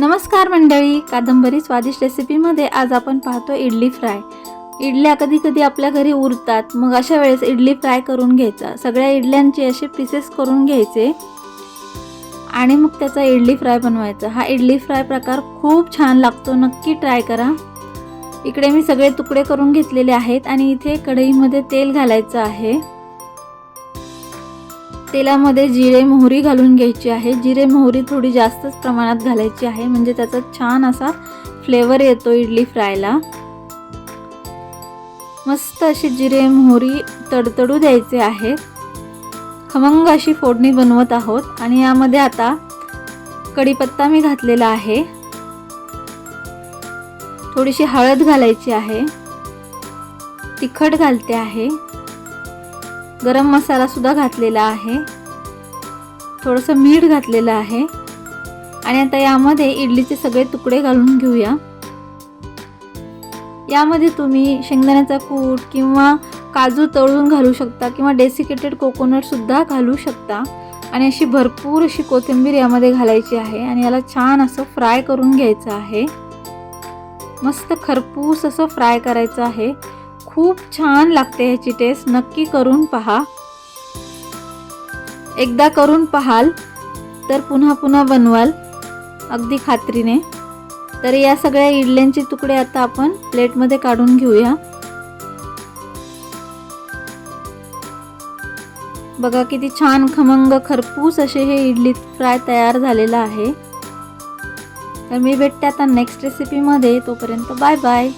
नमस्कार मंडळी कादंबरी स्वादिष्ट रेसिपीमध्ये आज आपण पाहतो इडली फ्राय. इडल्या कधी कधी आपल्या घरी उरतात मग अशा वेळेस इडली फ्राय करून घ्यायचा. सगळ्या इडल्यांचे असे पीसेस करून घ्यायचे आणि मग त्याचा इडली फ्राय बनवायचा. हा इडली फ्राय प्रकार खूप छान लागतो नक्की ट्राय करा. इकडे मी सगळे तुकडे करून घेतलेले आहेत आणि इथे कढईमध्ये तेल घालायचं आहे. तेलामध्ये जिरे मोहरी घालून घ्यायची आहे. जिरे मोहरी थोडी जास्तच प्रमाणात घालायची आहे. म्हणजे त्याचा छान असा फ्लेवर येतो इडली फ्रायला. मस्त अशी जिरे मोहरी तडतडू द्यायचे आहेत खमंग अशी फोडणी बनवत आहोत. आणि यामध्ये आता कढीपत्ता मी घातलेला आहे. थोडीशी हळद घालायची आहे. तिखट घालते आहे. गरम मसालासुद्धा घातलेला आहे. थोडंसं मीठ घातलेलं आहे. आणि आता यामध्ये इडलीचे सगळे तुकडे घालून घेऊया. यामध्ये तुम्ही शेंगदाण्याचा कूट किंवा काजू तळून घालू शकता किंवा डेसिकेटेड कोकोनटसुद्धा घालू शकता. आणि अशी भरपूर अशी कोथिंबीर यामध्ये घालायची आहे आणि याला छान असं फ्राय करून घ्यायचं आहे. मस्त खरपूस असं फ्राय करायचं आहे. खूप छान लागते ह्याची टेस्ट नक्की करून पहा. एकदा करून पाहाल तर पुन्हा पुन्हा बनवाल अगदी खात्रीने. तर या सगळ्या इडल्यांचे तुकडे आता आपण प्लेटमध्ये काढून घेऊया. बघा किती छान खमंग खरपूस असे हे इडली फ्राय तयार झालेलं आहे. तर मी भेटते आता नेक्स्ट रेसिपीमध्ये तोपर्यंत बाय बाय